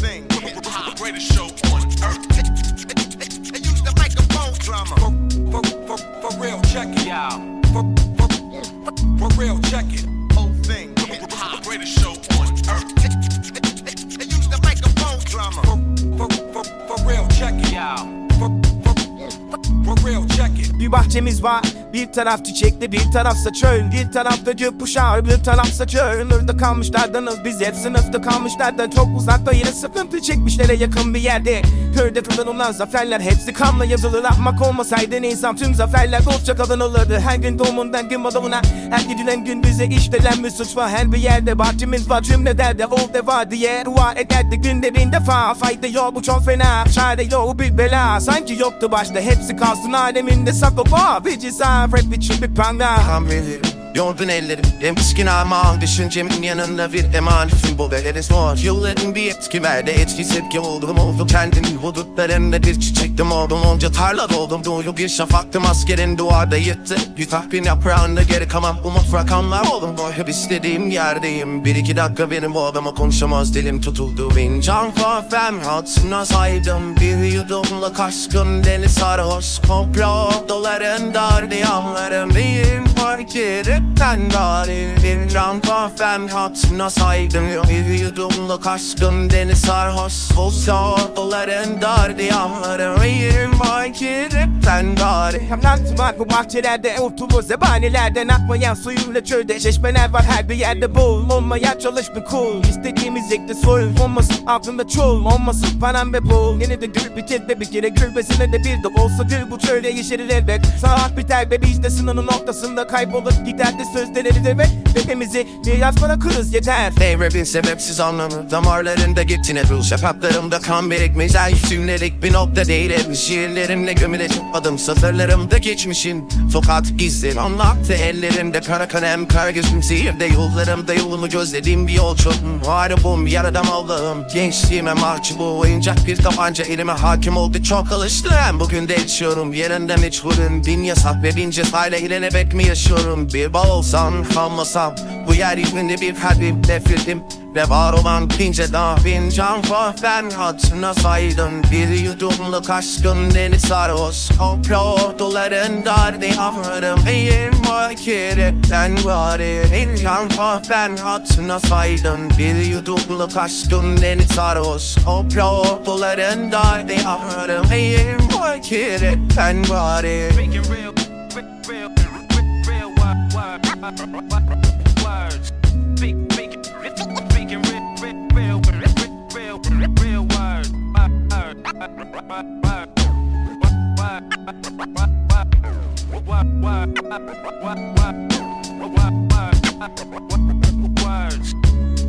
thing. Greatest show on earth. They use the microphone drama. For, for, for, for real, check it. Yo, For, for, for real, check it. Whole thing. Greatest show on earth. They use the microphone drama. For, for, for, for real, check it. yo. For, for, for real, check it. Bir bahçemiz var Bir taraf çiçekli bir tarafsa çöl Bir tarafta gökkuşağı öbür tarafsa çöl Orada kalmışlardanız biz hep sınıfta kalmışlardan. Çok uzakta yine sıkıntı çekmişlere yakın bir yerde Köyde kazanılan zaferler hepsi kanla yazılı Rahmak olmasaydı insan tüm zaferler dostça kazanılırdı Her gün doğumundan gün batımına Her gidilen gün bize işlenen suç var Her bir yerde bahçemiz var cümle derde ol de var diye Dua ederdi. Günde bin defa Fayda yok bu çok fena. Çare yok bir bela Sanki yoktu başta. Hepsi kalsın aleminde saklı var Bici rap için bir panda. Hamleleri Yorgun ellerim Emskin ama düşüncemin yanında bir emanetim bu ve zor Yılların bir etki verdi etkisiz ki oldum oldu Kendimin hudutlarında bir çiçektim oldum. Onca tarla doldum dolu bir şafaktım. Askerin duvarda yıttı Bir tahmin yaprağında geri kalan. Umut rakamlar oldum Bu hep istediğim yerdeyim. Bir iki dakika benim bu adama konuşamaz dilim. Tutuldu Bin can kahvem hatırına saydım. Bir yudumla kaşkın deli sarhoş. Komplo doların dardı yanlarım Edipten bari Bir can kahvem hatırına saydım Bir yudumla kaşkın deli sarhoş. Olsa doların dardı yanlarım Benim fark edipten bari Hem var bu bahçelerde Oturur zebanilerden akmayan suyuyla çölde Çeşmeler var her bir yerde bul. Olmaya çalış bir kul. İstediğimiz zevkte soyul Olmasın altında çul. Olmasın param ve pul Yine de gül bitir de bir kere gülmesine de bir de olsa gül. Bu çölde yeşerir elbet Saat biter ve biz de sınırın noktasında Kaybolup gider de sözleri de ve Hepimizi biraz bırakırız yeter. Devre sebepsiz anlamı Damarlarında gittiğine rul Şafaklarımda kan birikmiş Ay sünnelik bir nokta değil Hep. Şiirlerimle gömülecek adım Satırlarımda geçmişin. Fakat izler anlattı ellerinde Kara kalem kara gözüm sihirde. Yollarımda yolumu gözlediğim bir yolcu Muharibim yaradım Allah'ım. Gençliğime mahcubu Oyuncak bir tabanca. Elime hakim oldu Çok alıştım. Bugün de içiyorum Yerinde meçhulüm. Bin yasak ve bin cezayla ilenebek mi yaşıyorum Bir bal olsam kalmasam Bu yeryüzünde bir kalbim nefretim ve var olan bince daha bin can kahven hatırına saydım. Bir yudumluk aşkın deniz sarhoş. Komplo doların dardı yavrum Eğim makiretten bari Bir can kahven hatırına saydım. Bir yudumluk aşkın deniz sarhoş. Komplo doların dardı yavrum Eğim makiretten bari Speaking real, real, Words. Big, big, big and real, real, real, real, real word. Words.